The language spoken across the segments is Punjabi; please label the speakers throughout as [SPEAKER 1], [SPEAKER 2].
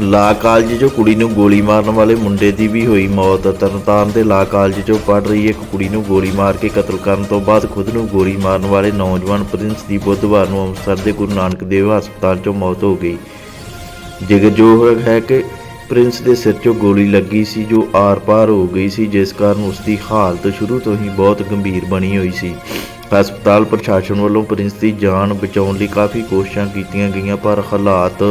[SPEAKER 1] ਲਾ ਕਾਲਜ 'ਚੋਂ ਕੁੜੀ ਨੂੰ ਗੋਲੀ ਮਾਰਨ ਵਾਲੇ ਮੁੰਡੇ ਦੀ ਵੀ ਹੋਈ ਮੌਤ। ਤਰਨਤਾਰਨ ਦੇ ਲਾ ਕਾਲਜ 'ਚੋਂ ਪੜ੍ਹ ਰਹੀ ਇੱਕ ਕੁੜੀ ਨੂੰ ਗੋਲੀ ਮਾਰ ਕੇ ਕਤਲ ਕਰਨ ਤੋਂ ਬਾਅਦ ਖੁਦ ਨੂੰ ਗੋਲੀ ਮਾਰਨ ਵਾਲੇ ਨੌਜਵਾਨ ਪ੍ਰਿੰਸ ਦੀ ਬੁੱਧਵਾਰ ਨੂੰ ਅੰਮ੍ਰਿਤਸਰ ਦੇ ਗੁਰੂ ਨਾਨਕ ਦੇਵ ਹਸਪਤਾਲ 'ਚੋਂ ਮੌਤ ਹੋ ਗਈ। ਜ਼ਿਕਰਯੋਗ ਹੈ ਕਿ ਪ੍ਰਿੰਸ ਦੇ ਸਿਰ 'ਚੋਂ ਗੋਲੀ ਲੱਗੀ ਸੀ, ਜੋ ਆਰ-ਪਾਰ ਹੋ ਗਈ ਸੀ, ਜਿਸ ਕਾਰਨ ਉਸ ਦੀ ਹਾਲਤ ਸ਼ੁਰੂ ਤੋਂ ਹੀ ਬਹੁਤ ਗੰਭੀਰ ਬਣੀ ਹੋਈ ਸੀ। ਹਸਪਤਾਲ ਪ੍ਰਸ਼ਾਸਨ ਵੱਲੋਂ ਪ੍ਰਿੰਸ ਦੀ ਜਾਨ ਬਚਾਉਣ ਲਈ ਕਾਫੀ ਕੋਸ਼ਿਸ਼ਾਂ ਕੀਤੀਆਂ ਗਈਆਂ, ਪਰ ਹਾਲਾਤ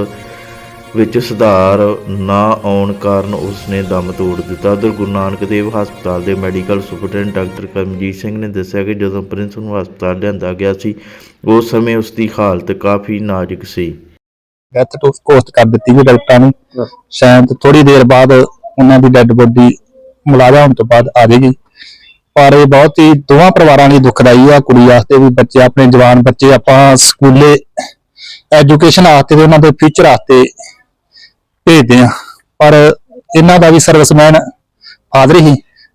[SPEAKER 1] ਵਿੱਚ ਸੁਧਾਰ ਨਾ ਆਉਣ ਕਾਰਨ ਉਸ ਨੇ ਦਮ ਤੋੜ ਦਿੱਤਾ। ਉਧਰ ਗੁਰੂ ਨਾਨਕ ਦੇਵ ਹਸਪਤਾਲ ਦੇ medical superintendent doctor Karamjit Singh ਨੇ ਦੱਸਿਆ ਕਿ ਜਦੋਂ ਪ੍ਰਿੰਸ ਨੂੰ ਹਸਪਤਾਲ ਲਿਆਂਦਾ ਗਿਆ ਸੀ ਉਸ ਸਮੇਂ ਉਸ ਦੀ ਹਾਲਤ ਕਾਫੀ ਨਾਜ਼ੁਕ ਸੀ।
[SPEAKER 2] ਡੈਥ ਤੋਂ ਕੋਸਟ ਕਰ ਦਿੱਤੀ ਵੀ ਡਾਕਟਰਾਂ ਨੇ। ਸ਼ਾਇਦ ਥੋੜੀ ਦੇਰ ਬਾਅਦ ਉਹਨਾਂ ਦੀ ਡੈੱਡ ਬੋਡੀ ਮੁਲਾਜ਼ਾ ਹੋਣ ਤੋਂ ਬਾਅਦ ਆ ਜਾਏਗੀ। ਪਰ ਇਹ ਬਹੁਤ ਹੀ ਦੋਵਾਂ ਪਰਿਵਾਰਾਂ ਲਈ ਦੁਖਦਾਈ ਆ। ਕੁੜੀ ਵਾਸਤੇ ਵੀ ਬੱਚੇ ਆਪਣੇ ਜਵਾਨ ਬੱਚੇ ਆਪਾਂ ਸਕੂਲੇ ਐਜੂਕੇਸ਼ਨ ਵਾਸਤੇ ਤੇ ਉਹਨਾਂ ਦੇ ਫਿਊਚਰ ਵਾਸਤੇ ਭੇਜਦੇ ਆ ਪਰ ਇਹਨਾਂ ਦਾ ਵੀ ਸਰਵਿਸਮੈਨ ਫਾਦਰ ਹੀ,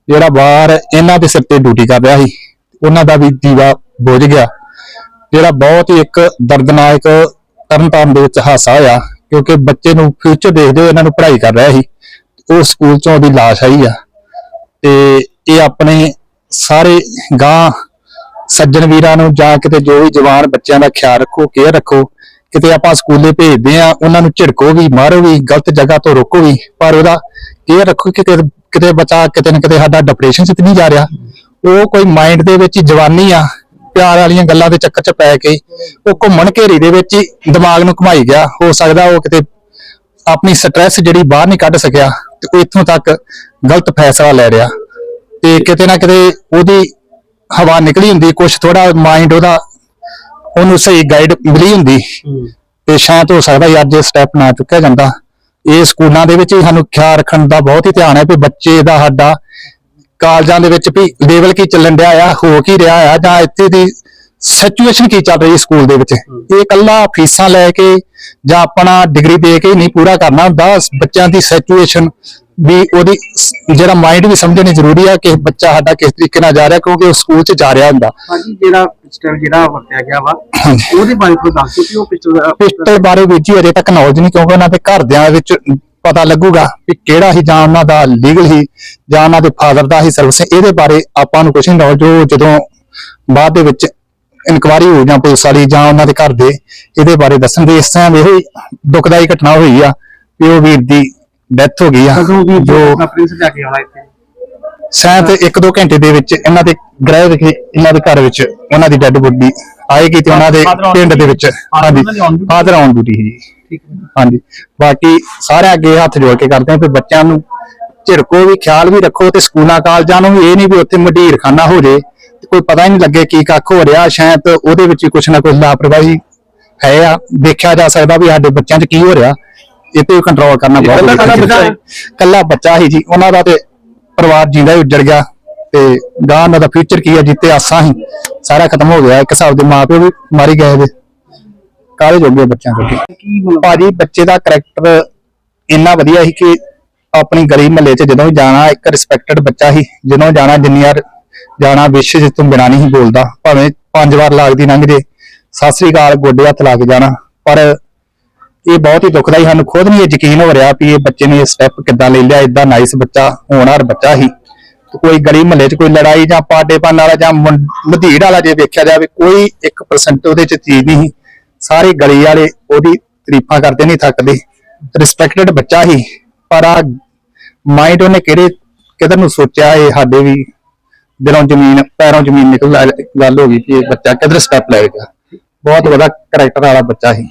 [SPEAKER 2] ਜਿਹੜਾ ਬਾਹਰ ਇਹਨਾਂ ਦੇ ਸਿਰ ਤੇ ਡਿਊਟੀ ਕਰ ਰਿਹਾ ਸੀ, ਉਹਨਾਂ ਦਾ ਵੀ ਦੀਵਾ ਬੁਝ ਗਿਆ। ਜਿਹੜਾ ਬਹੁਤ ਹੀ ਇੱਕ ਦਰਦਨਾਕ ਤਰਨਤਾਰਨ ਦੇ ਵਿੱਚ ਹਾਸਾ ਹੋਇਆ, ਕਿਉਂਕਿ ਬੱਚੇ ਨੂੰ ਫਿਊਚਰ ਦੇਖਦੇ ਹੋਏ ਇਹਨਾਂ ਨੂੰ ਪੜ੍ਹਾਈ ਕਰ ਰਿਹਾ ਸੀ, ਉਹ ਸਕੂਲ ਚੋਂ ਉਹਦੀ ਲਾਸ਼ ਆਈ ਆ। ਤੇ ਇਹ ਆਪਣੇ ਸਾਰੇ ਗਾਂ ਸੱਜਣ ਵੀਰਾਂ ਨੂੰ ਜਾਂ ਕਿਤੇ ਜੋ ਵੀ ਜਵਾਨ ਬੱਚਿਆਂ ਦਾ ਖਿਆਲ ਰੱਖੋ ਕੇਅਰ ਰੱਖੋ ਕਿਤੇ ਆਪਾਂ ਸਕੂਲੇ ਭੇਜਦੇ ਆ ਉਹਨਾਂ ਨੂੰ ਝਿੜਕੋ ਵੀ, ਮਾਰੋ ਵੀ, ਗਲਤ ਜਗ੍ਹਾ ਤੋਂ ਰੋਕੋ ਵੀ, ਪਰ ਉਹਦਾ ਕੇਅਰ ਰੱਖੋ ਕਿ ਕਿਤੇ ਕਿਤੇ ਬੱਚਾ ਕਿਤੇ ਨਾ ਕਿਤੇ ਸਾਡਾ ਡਿਪਰੈਸ਼ਨ 'ਚ ਨਹੀਂ ਜਾ ਰਿਹਾ। ਉਹ ਕੋਈ ਮਾਈਂਡ ਦੇ ਵਿੱਚ ਜਵਾਨੀ ਆ, ਪਿਆਰ ਵਾਲੀਆਂ ਗੱਲਾਂ ਦੇ ਚੱਕਰ 'ਚ ਪੈ ਕੇ ਉਹ ਘੁੰਮਣ ਘੇਰੀ ਦੇ ਵਿੱਚ ਹੀ ਦਿਮਾਗ ਨੂੰ ਘੁਮਾਈ ਗਿਆ। ਹੋ ਸਕਦਾ ਉਹ ਕਿਤੇ ਆਪਣੀ ਸਟ੍ਰੈਸ ਜਿਹੜੀ ਬਾਹਰ ਨਹੀਂ ਕੱਢ ਸਕਿਆ, ਤੇ ਉਹ ਇੱਥੋਂ ਤੱਕ ਗਲਤ ਫੈਸਲਾ ਲੈ ਰਿਹਾ। ਤੇ ਕਿਤੇ ਨਾ ਕਿਤੇ ਉਹਦੀ ਹਵਾ ਨਿਕਲੀ ਹੁੰਦੀ ਕੁਝ ਥੋੜਾ ਮਾਈਂਡ ਉਹਦਾ ਉਹਨੂੰ ਸਹੀ ਗਾਈਡ ਮਿਲੀ ਹੁੰਦੀ। ਤੇ ਸ਼ਾਇਦ ਹੋ ਸਕਦਾ ਅੱਜ ਇਹ ਸਟੈਪ ਨਾ ਚੁੱਕਿਆ ਜਾਂਦਾ। ਇਹ ਸਕੂਲਾਂ ਦੇ ਵਿੱਚ ਹੀ ਸਾਨੂੰ ਖਿਆਲ ਰੱਖਣ ਦਾ ਬਹੁਤ ਹੀ ਧਿਆਨ ਹੈ ਵੀ ਬੱਚੇ ਦਾ ਸਾਡਾ ਕਾਲਜਾਂ ਦੇ ਵਿੱਚ ਵੀ ਲੈਵਲ ਕੀ ਚੱਲਣ ਡਿਆ ਆ ਹੋ ਕੀ ਰਿਹਾ ਆ ਜਾਂ ਇੱਥੇ ਦੀ ਸਿਚੁਏਸ਼ਨ ਕੀ ਚੱਲ ਰਹੀ ਸਕੂਲ ਦੇ ਵਿੱਚ। ਇਹ ਇਕੱਲਾ ਫੀਸਾਂ ਲੈ ਕੇ ਜਾਂ ਆਪਣਾ ਡਿਗਰੀ ਦੇ ਕੇ ਨਹੀਂ ਪੂਰਾ ਕਰਨਾ ਹੁੰਦਾ। ਬੱਚਿਆਂ ਦੀ ਸਿਚੁਏਸ਼ਨ ਵੀ ਉਹਦੀ ਜਿਹੜਾ ਮਾਈਂਡ ਵੀ ਸਮਝਣੀ ਜ਼ਰੂਰੀ ਆ ਕਿ ਬੱਚਾ ਸਾਡਾ ਕਿਸ ਤਰੀਕੇ ਨਾਲ ਜਾ ਰਿਹਾ ਕਿਉਂਕਿ ਉਹ ਸਕੂਲ 'ਚ ਜਾ ਰਿਹਾ ਹੁੰਦਾ।
[SPEAKER 3] ਹਾਂਜੀ ਜਿਹੜਾ ਪਿਸਟਲ ਜਿਹੜਾ ਵਰਤਿਆ ਗਿਆ ਵਾ ਉਹਦੇ ਬਾਰੇ ਕੋਈ ਦੱਸ ਦਿਓ ਕਿ ਉਹ ਪਿਸਟਲ
[SPEAKER 2] ਪਿਸਟਲ ਬਾਰੇ ਵੀ ਜੀ ਅਜੇ ਤੱਕ ਨੌਲੇਜ ਨਹੀਂ ਕਿਉਂਕਿ ਉਹਨਾਂ ਦੇ ਘਰਦਿਆਂ ਵਿੱਚ ਪਤਾ ਲੱਗੂਗਾ ਕਿ ਕਿਹੜਾ ਹੀ ਜਾਂ ਉਹਨਾਂ ਦਾ ਲੀਗਲ ਹੀ ਜਾਂ ਉਹਨਾਂ ਦੇ ਫਾਦਰ ਦਾ ਹੀ ਸਰਵਿਸ ਇਹਦੇ ਬਾਰੇ ਆਪਾਂ ਨੂੰ ਕੁਝ ਨਹੀਂ ਨੌਲੇਜ ਉਹ ਜਦੋਂ ਬਾਅਦ ਦੇ ਵਿੱਚ ਇਨਕੁਆਰੀ ਹੋਈ ਜਾਂ ਪੁਲਿਸ ਵਾਲੀ ਜਾਂ ਉਹਨਾਂ ਦੇ ਘਰ ਦੇ ਇਹਦੇ ਬਾਰੇ ਦੱਸਣਗੇ। ਇਸ ਟਾਈਮ ਇਹੋ ਹੀ ਦੁਖਦਾਈ ਘਟਨਾ ਹੋਈ ਆ ਕਿ ਉਹ ਵੀਰ ਦੀ ਡੈਥ ਹੋ ਗਈ ਆ।
[SPEAKER 3] ਕਦੋਂ
[SPEAKER 2] ਜੋ
[SPEAKER 3] ਆਪਣਾ ਪ੍ਰਿੰਸ ਜਾ ਕੇ ਆਉਣਾ ਇੱਥੇ?
[SPEAKER 2] ਸ਼ਾਇਦ 1-2 ਘੰਟੇ ਦੇ ਵਿੱਚ ਇਹਨਾਂ ਦੇ ਗ੍ਰਹਿ ਵਿਖੇ ਇਹਨਾਂ ਦੇ ਘਰ ਵਿੱਚ ਉਹਨਾਂ ਦੀ ਡੈੱਡ ਬੋਡੀ ਆਏਗੀ ਤੇ ਉਹਨਾਂ ਦੇ ਪਿੰਡ ਦੇ ਵਿੱਚ। ਹਾਂਜੀ? ਫਾਦਰ ਆਨ ਡਿਊਟੀ ਜੀ
[SPEAKER 3] ਹੈ।
[SPEAKER 2] ਹਾਂਜੀ। ਬਾਕੀ ਸਾਰੇ ਅੱਗੇ ਹੱਥ ਜੋੜ ਕੇ ਕਰਦੇ ਆ ਕਿ ਬੱਚਿਆਂ ਨੂੰ ਝਿੜਕੋ ਵੀ ਖਿਆਲ ਵੀ ਰੱਖੋ ਤੇ ਸਕੂਲਾਂ ਕਾਲਜਾਂ ਨੂੰ ਵੀ ਇਹ ਨਹੀਂ ਵੀ ਉੱਥੇ ਮਢੀਰ ਖਾਨਾ ਹੋ ਜੇ। ਤੇ ਕੋਈ ਪਤਾ ਹੀ ਨਹੀਂ ਲੱਗੇ ਕੀ ਕੱਖ ਹੋ ਰਿਹਾ। ਸ਼ਾਇਦ ਉਹਦੇ ਵਿੱਚ ਹੀ ਕੁਛ ਨਾ ਕੁਛ ਲਾਪਰਵਾਹੀ ਹੈ ਆ। ਦੇਖਿਆ ਜਾ ਸਕਦਾ ਵੀ ਸਾਡੇ ਬੱਚਿਆਂ 'ਚ ਕੀ ਹੋ ਰਿਹਾ। ਇਹ ਤੇ ਕੰਟਰੋਲ ਕਰਨਾ ਬਹੁਤ
[SPEAKER 3] ਬੱਚਾ
[SPEAKER 2] ਹੈ? ਕੱਲਾ ਬੱਚਾ ਹੀ ਜੀ ਉਹਨਾਂ ਦਾ ਤੇ ਪਰਿਵਾਰ ਜਿੰਦਾ ਹੀ ਉੱਜੜ ਗਿਆ ਤੇ ਗਾਂ ਉਹਨਾਂ ਦਾ ਫਿਊਚਰ ਕੀ ਹੈ ਜਿੱਤੇ ਆਸਾਂ ਹੀ। ਸਾਰਾ ਖਤਮ ਹੋ ਗਿਆ ਇੱਕ ਹਿਸਾਬ ਦੇ ਮਾਪਿਓ ਵੀ ਮਾਰੀ ਗਏ ਦੇ ਕਾਲੇ ਜੋਗੇ ਬੱਚਿਆਂ ਕਰਕੇ ਭਾਜੀ ਬੱਚੇ ਦਾ ਕਰੈਕਟਰ ਇੰਨਾ ਵਧੀਆ ਸੀ ਕਿ ਆਪਣੀ ਗਲੀ ਮਹੱਲੇ 'ਚ ਜਦੋਂ ਵੀ ਜਾਣਾ ਇੱਕ ਰਿਸਪੈਕਟਡ ਬੱਚਾ ਸੀ ਜਦੋਂ ਜਾਣਾ ਜਿੰਨੀ ਵਾਰ ਜਾਣਾ ਵਿਸ਼ ਜਿਸ ਤੋਂ ਬਿਨਾਂ ਨਹੀਂ ਬੋਲਦਾ। ਭਾਵੇਂ ਪੰਜ ਵਾਰ ਲੱਗਦੀ ਲੰਘ ਜੇ ਸਤਿ ਸ੍ਰੀ ਅਕਾਲ ਗੋਡੇ ਹੱਥ ਲਾ ਕੇ ਜਾਣਾ। ਪਰ ਇਹ ਬਹੁਤ ਹੀ ਦੁਖਦਾਈ ਸਾਨੂੰ ਖੁਦ ਨਹੀਂ ਇਹ ਯਕੀਨ ਹੋ ਰਿਹਾ ਵੀ ਇਹ ਬੱਚੇ ਨੇ ਇਹ ਸਟੈਪ ਕਿੱਦਾਂ ਲੈ ਲਿਆ, ਇਦਾਂ ਨਾਈਸ ਬੱਚਾ ਹੋਣਹਾਰ ਬੱਚਾ ਹੀ। ਕੋਈ ਗਲੀ ਮਹੱਲੇ 'ਚ ਕੋਈ ਲੜਾਈ ਜਾਂ ਪਾਟੇਪਨ ਵਾਲਾ ਜਾਂ ਮਧੀੜ ਵਾਲਾ ਜੇ ਵੇਖਿਆ ਜਾਵੇ, ਕੋਈ 1% ਉਹਦੇ 'ਚ ਚੀਜ਼ ਨਹੀਂ। ਸਾਰੇ ਗਲੀ ਵਾਲੇ ਉਹਦੀ ਤਾਰੀਫਾਂ ਕਰਦੇ ਨਹੀਂ ਥੱਕਦੇ। ਰਿਸਪੈਕਟਡ ਬੱਚਾ ਹੀ। ਪਰ ਆ ਮਾਈਂਡ ਉਹਨੇ ਕਿਹੜੇ, ਕਿਧਰ ਨੂੰ ਸੋਚਿਆ ਇਹ ਸਾਡੇ ਵੀ ਦਿਲੋਂ ਜ਼ਮੀਨ, ਪੈਰੋਂ ਜ਼ਮੀਨ ਨਿਕਲ ਗੱਲ ਹੋ ਗਈ ਕਿ ਇਹ ਬੱਚਾ ਕਿਧਰ ਸਟੈਪ ਲਏਗਾ ਬਹੁਤ ਵੱਡਾ ਕਰੈਕਟਰ ਵਾਲਾ ਬੱਚਾ ਸੀ